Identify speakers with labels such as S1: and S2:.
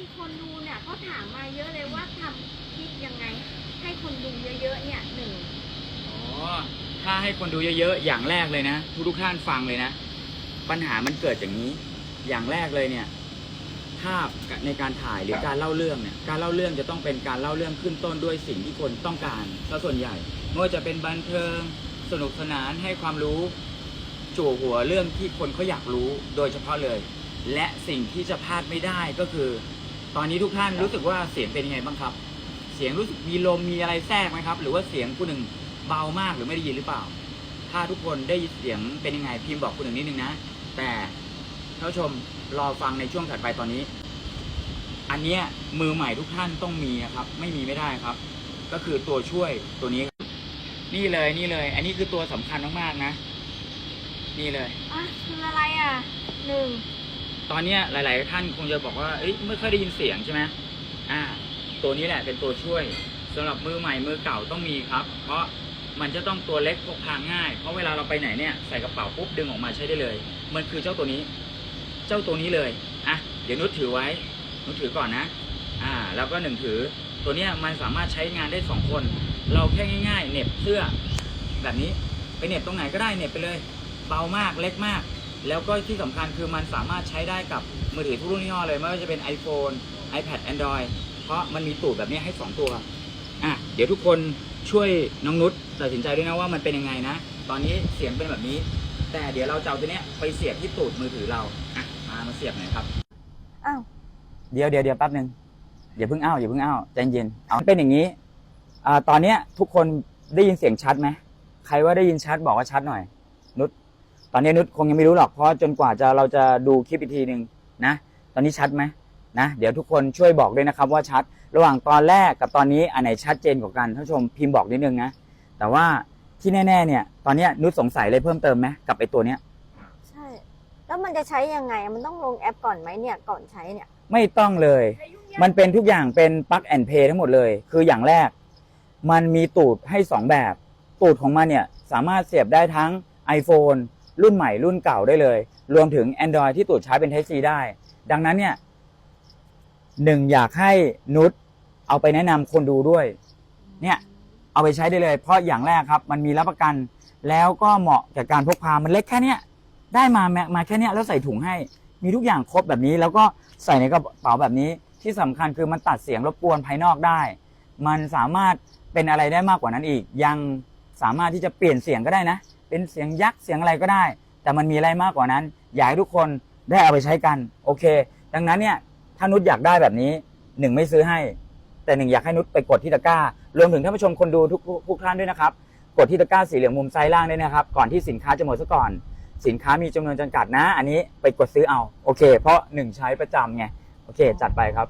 S1: มีคนดูเนี่ยก็ถามมาเยอะเลยว่าทำคลิปยังไง ให้คนดูเยอะๆเนี่ยหนึ่ง
S2: อ๋อถ้าให้คนดูเยอะๆอย่างแรกเลยนะทุกทุกท่านฟังเลยนะ ปัญหามันเกิดอย่างนี้ อย่างแรกเลยเนี่ยภาพในการถ่ายหรือการเล่าเรื่องเนี่ยการเล่าเรื่องจะต้องเป็นการเล่าเรื่องขึ้นต้นด้วยสิ่งที่คนต้องการซะส่วนใหญ่ไม่ว่าจะเป็นบันเทิงสนุกสนานให้ความรู้จู่หัวเรื่องที่คนเขาอยากรู้โดยเฉพาะเลย และสิ่งที่จะพลาดไม่ได้ก็คือ ตอนนี้ทุกท่านรู้สึกว่าเสียงเป็นยังไงบ้างครับ เสียงรู้สึกมีลมมีอะไรแทรกไหมครับ หรือว่าเสียงผู้หนึ่งเบามากหรือไม่ได้ยินหรือเปล่า ถ้าทุกคนได้ยินเสียงเป็นยังไงพิมพ์บอกคุณหนึ่งนิดนึงนะ แต่ท่านผู้ชมรอฟังในช่วงถัดไปตอนนี้ อันเนี้ยมือใหม่ทุกท่านต้องมีนะครับ ไม่มีไม่ได้ครับ ก็คือตัวช่วยตัวนี้ นี่เลยนี่เลย อันนี้คือตัวสำคัญมากๆนะ นี่เลย
S1: อะคืออะไรอะหนึ่ง
S2: ตอนนี้หลาย ๆ ท่านคงจะบอกว่าเอ้ยไม่ค่อยได้ยินเสียงใช่ไหมอ่า ตัวนี้แหละเป็นตัวช่วยสำหรับมือใหม่มือเก่าต้องมีครับ เพราะมันจะต้องตัวเล็กพกพาง่าย เพราะเวลาเราไปไหนเนี่ยใส่กระเป๋าปุ๊บดึงออกมาใช้ได้เลย มันคือเจ้าตัวนี้ เจ้าตัวนี้เลย อะ เดี๋ยวนุชถือไว้ นุชถือก่อนนะ อ่า แล้วก็หนึ่งถือ ตัวเนี้ยมันสามารถใช้งานได้สองคน เราแค่ง่าย ๆเหน็บเสื้อแบบนี้ ไปเหน็บตรงไหนก็ได้เหน็บไปเลย เบามาก เล็กมาก แล้วก็ที่สำคัญคือมันสามารถใช้ได้กับมือถือทุกรุ่นยี่ห้อเลย ไม่ว่าจะเป็น iPhone iPad Android เพราะมันมีตูดแบบนี้ให้ 2 ตัวอะเดี๋ยวทุกคนช่วยน้องนุชตัดสินใจด้วยนะว่ามันเป็นยังไงนะ ตอนนี้เสียงเป็นแบบนี้ แต่เดี๋ยวเราจะเอาตัวเนี้ยไปเสียบที่ตูดมือถือเราอะมามาเสียบหน่อยครับ
S1: อ้าว
S2: เดี๋ยวเดี๋ยวเดี๋ยวแป๊บหนึ่งอย่าเพิ่งอ้าวอย่าเพิ่งอ้าวใจเย็นเอาเป็นอย่างนี้อ่าตอนเนี้ยทุกคนได้ยินเสียงชัดไหมใครว่าได้ยินชัดบอกว่าชัดหน่อย นุช ตอนนี้นุชคงยังไม่รู้หรอกเพราะจนกว่าจะเราจะดูคลิปอีกทีหนึ่งนะ ตอนนี้ชัดไหมนะเดี๋ยวทุกคนช่วยบอกด้วยนะครับว่าชัด ระหว่างตอนแรกกับตอนนี้อันไหนชัดเจนกว่ากันท่านผู้ชมพิมพ์บอกนิดนึงนะแต่ว่าที่แน่ ๆ เนี่ย ตอนเนี้ยนุชสงสัยเลยเพิ่มเติมไหมกับไอ้ตัวเนี้ย
S1: ใช่ แล้วมันจะใช้ยังไงมันต้องลงแอปก่อนไหมเนี่ยก่อนใช้เนี่ย
S2: ไม่ต้องเลย มันเป็นทุกอย่างเป็นปลั๊กแอนเพย์ทั้งหมดเลย คืออย่างแรก มันมีตูดให้ 2 แบบ ตูดของมันเนี่ยสามารถเสียบได้ทั้ง iPhone รุ่นใหม่รุ่นเก่าได้เลย รวมถึง Android ที่ตูดใช้เป็น Type C ได้ ดังนั้นเนี่ยหนึ่งอยากให้นุชเอาไปแนะนำคนดูด้วย เนี่ย เอาไปใช้ได้เลย เพราะอย่างแรกครับ มันมีรับประกัน แล้วก็เหมาะกับการพกพา มันเล็กแค่เนี้ยได้มามามาแค่เนี้ยแล้วใส่ถุงให้ มีทุกอย่างครบแบบนี้ แล้วก็ใส่ในกระเป๋าแบบนี้ ที่สำคัญคือมันตัดเสียงรบกวนภายนอกได้ มันสามารถเป็นอะไรได้มากกว่านั้นอีก ยังสามารถที่จะเปลี่ยนเสียงก็ได้นะ เป็นเสียงยักษ์เสียงอะไรก็ได้ แต่มันมีอะไรมากกว่านั้น อยากให้ทุกคนได้เอาไปใช้กัน โอเค ดังนั้นเนี่ยถ้านุชอยากได้แบบนี้หนึ่งไม่ซื้อให้ แต่หนึ่งอยากให้นุชไปกดที่ตะกร้ารวมถึงท่านผู้ชมคนดูทุกทุกท่านด้วยนะครับ กดที่ตะกร้าสีเหลืองมุมซ้ายล่างด้วยนะครับ ก่อนที่สินค้าจะหมดซะก่อน สินค้ามีจำนวนจำกัดนะ อันนี้ไปกดซื้อเอาโอเค เพราะหนึ่งใช้ประจำไงโอเค จัดไปครับ